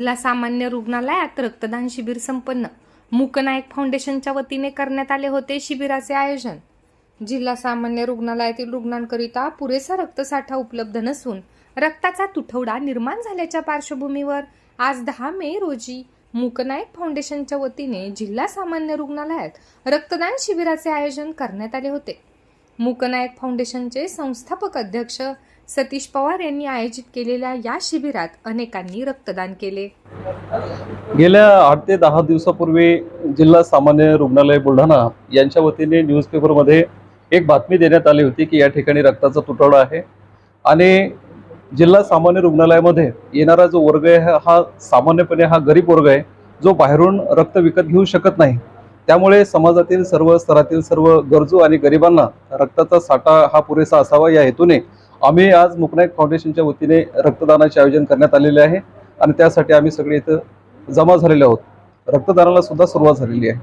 ला सामान्य रुग्णालयात रक्तदान शिबिर संपन्न. मूकनायक फाउंडेशनच्या वतीने करण्यात आले होते शिबिराचे आयोजन. जिल्हा सामान्य रुग्णालयातील रुग्णांकरिता पुरेसा रक्तसाठा उपलब्ध नसून रक्ताचा तुटवडा निर्माण झाल्याच्या पार्श्वभूमीवर आज दहा मे रोजी मूकनायक फाउंडेशनच्या वतीने जिल्हा सामान्य रुग्णालयात रक्तदान शिबिराचे आयोजन करण्यात आले होते. मूकनायक फाउंडेशनचे संस्थापक अध्यक्ष सतीश पवार यांनी आयोजित केलेल्या या शिबिरात अनेकांनी रक्तदान केले. गेल्या आठ ते दहा दिवसापूर्वी जिल्हा सामान्य रुग्णालय बुलढाणा यांच्या वतीने न्यूजपेपरमध्ये एक बातमी देण्यात आली होती की या ठिकाणी रक्ताचा तुटवडा आहे आणि जिल्हा सामान्य रुग्णालयामध्ये येणारा जो वर्ग आहे हा सामान्यपणे हा गरीब वर्ग आहे जो बाहेरून रक्त विकत घेऊ शकत नाही. त्यामुळे समाजातील सर्व स्तरातील सर्व गरजू आणि गरिबांना रक्ताचा साठा हा पुरेसा असावा या हेतूने आम्ही आज मुकनायक फाउंडेशनच्या वतीने रक्तदानाचे आयोजन करण्यात आलेले आहे. आणि त्यासाठी आम्ही सगळे इथं जमा झालेले आहोत. रक्तदानाला सुद्धा सुरुवात झालेली आहे.